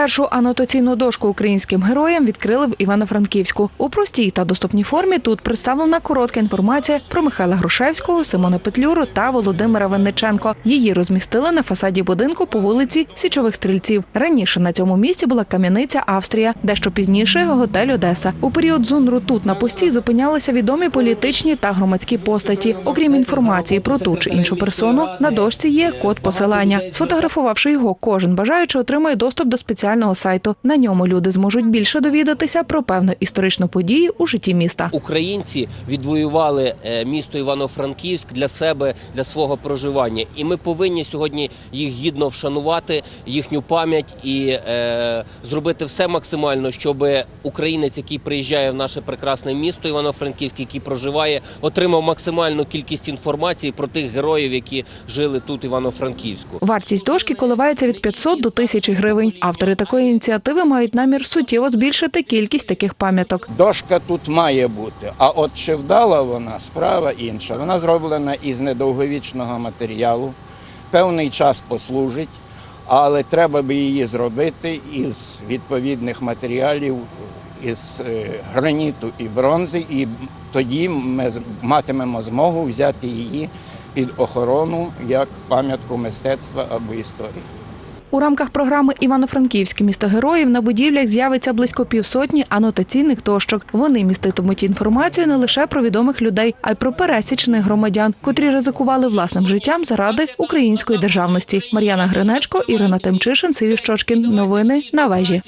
Першу анотаційну дошку українським героям відкрили в Івано-Франківську. У простій та доступній формі тут представлена коротка інформація про Михайла Грушевського, Симона Петлюру та Володимира Винниченко. Її розмістили на фасаді будинку по вулиці Січових Стрільців. Раніше на цьому місці була кам'яниця Австрія, дещо пізніше готель Одеса. У період зунру тут на пості зупинялися відомі політичні та громадські постаті. Окрім інформації про ту чи іншу персону, на дошці є код посилання. Сфотографувавши його, кожен бажаючий отримає доступ до спеціального сайту. На ньому люди зможуть більше довідатися про певну історичну подію у житті міста. Українці відвоювали е, місто Івано-Франківськ для себе, для свого проживання, і ми повинні сьогодні їх гідно вшанувати, їхню пам'ять і е, зробити все максимально, щоб українець, який приїжджає в наше прекрасне місто Івано-Франківськ, який проживає, отримав максимальну кількість інформації про тих героїв, які жили тут, Івано-Франківську. Вартість дошки коливається від 500 до 1000 гривень. Автори такої ініціативи мають намір суттєво збільшити кількість таких пам'яток. Дошка тут має бути. А от чи вдала вона, справа інша. Вона зроблена із недовговічного матеріалу, певний час послужить, але треба би її зробити із відповідних матеріалів, із е, граніту і бронзи, і тоді ми матимемо змогу взяти її під охорону як пам'ятку мистецтва або історії. У рамках програми Івано-Франківське місто героїв на будівлях з'явиться близько півсотні анотаційних дощок. Вони міститимуть інформацію не лише про відомих людей, а й про пересічних громадян, котрі ризикували власним життям заради української державності. Мар'яна Гринечко, Ірина Темчишин, Сирій Щочкін. Новини на вежі.